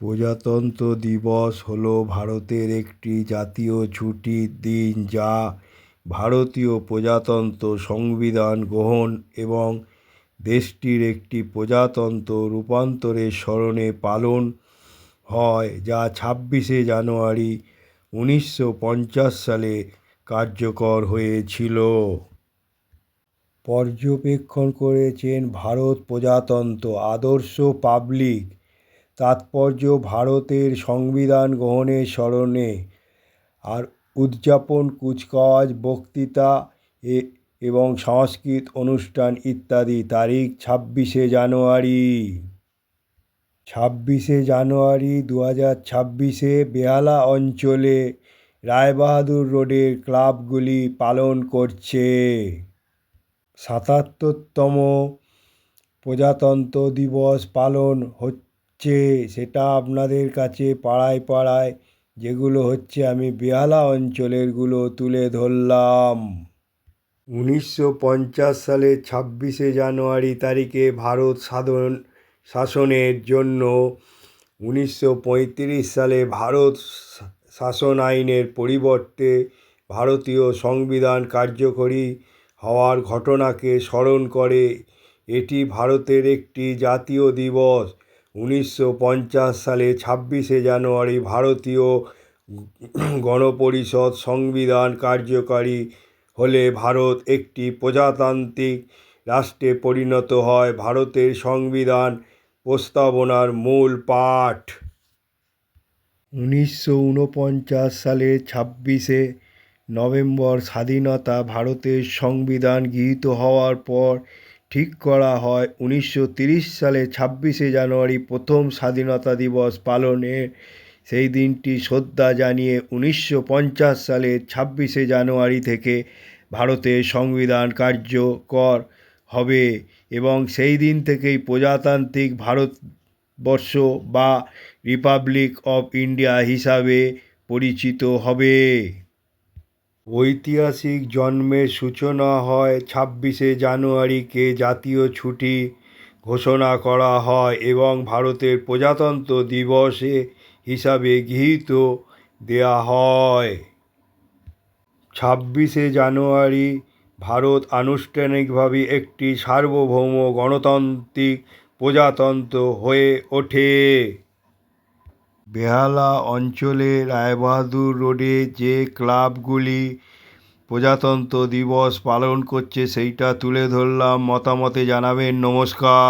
প্রজাতন্ত্র দিবস হল ভারতের একটি জাতীয় ছুটির দিন যা ভারতীয় প্রজাতন্ত্র সংবিধান গ্রহণ এবং দেশটির একটি প্রজাতন্ত্র রূপান্তরের স্মরণে পালন হয়, যা ছাব্বিশে জানুয়ারি উনিশশো পঞ্চাশ সালে কার্যকর হয়েছিল। পর্যবেক্ষণ করেছেন ভারত প্রজাতন্ত্র আদর্শ পাবলিক তাৎপর্য ভারতের সংবিধান গ্রহণের স্মরণে আর উদযাপন, কুচকাওয়াজ, বক্তৃতা এ এবং সাংস্কৃতিক অনুষ্ঠান ইত্যাদি তারিখ ছাব্বিশে জানুয়ারি। ছাব্বিশে জানুয়ারি দু হাজার ছাব্বিশে বেহালা অঞ্চলে রায়বাহাদুর রোডের ক্লাবগুলি পালন করছে। সাতাত্তরতম প্রজাতন্ত্র দিবস পালন হচ্ছে। সেটা আপনাদের কাছে পাড়ায় পাড়ায়, যেগুলো হচ্ছে আমি বেহালা অঞ্চলেরগুলো তুলে ধরলাম। উনিশশো পঞ্চাশ সালের ছাব্বিশে জানুয়ারি তারিখে ভারত সাধন, শাসনের জন্য উনিশশো পঁয়ত্রিশ সালে ভারত শাসন আইনের পরিবর্তে ভারতীয় সংবিধান কার্যকরী হওয়ার ঘটনাকে স্মরণ করে, এটি ভারতের একটি জাতীয় দিবস। উনিশশো পঞ্চাশ সালে ছাব্বিশে জানুয়ারি ভারতীয় গণপরিষদ সংবিধান কার্যকারী হলে ভারত একটি প্রজাতান্ত্রিক রাষ্ট্রে পরিণত হয়। ভারতের সংবিধান প্রস্তাবনার মূল পাঠ। উনিশশো ঊনপঞ্চাশ সালের ছাব্বিশে নভেম্বর স্বাধীনতা ভারতের সংবিধান গৃহীত হওয়ার পর ঠিক করা হয়। উনিশশো সালের ছাব্বিশে জানুয়ারি প্রথম স্বাধীনতা দিবস পালনের সেই দিনটি শ্রদ্ধা জানিয়ে উনিশশো সালের ছাব্বিশে জানুয়ারি থেকে ভারতের সংবিধান কার্যকর হবে এবং সেই দিন থেকেই প্রজাতান্ত্রিক ভারতবর্ষ বা রিপাবলিক অফ ইন্ডিয়া হিসাবে পরিচিত হবে। ঐতিহাসিক জন্মের সূচনা হয় ছাব্বিশে জানুয়ারিকে জাতীয় ছুটি ঘোষণা করা হয় এবং ভারতের প্রজাতন্ত্র দিবসে হিসাবে গৃহীত দেওয়া হয়। ছাব্বিশে জানুয়ারি ভারত আনুষ্ঠানিকভাবে একটি সার্বভৌম গণতান্ত্রিক প্রজাতন্ত্র হয়ে ওঠে। বেহালা অঞ্চলে রায়বাহাদুর রোডে যে ক্লাবগুলি প্রজাতন্ত্র দিবস পালন করছে, সেইটা তুলে ধরলাম। মতামতে জানাবেন। নমস্কার।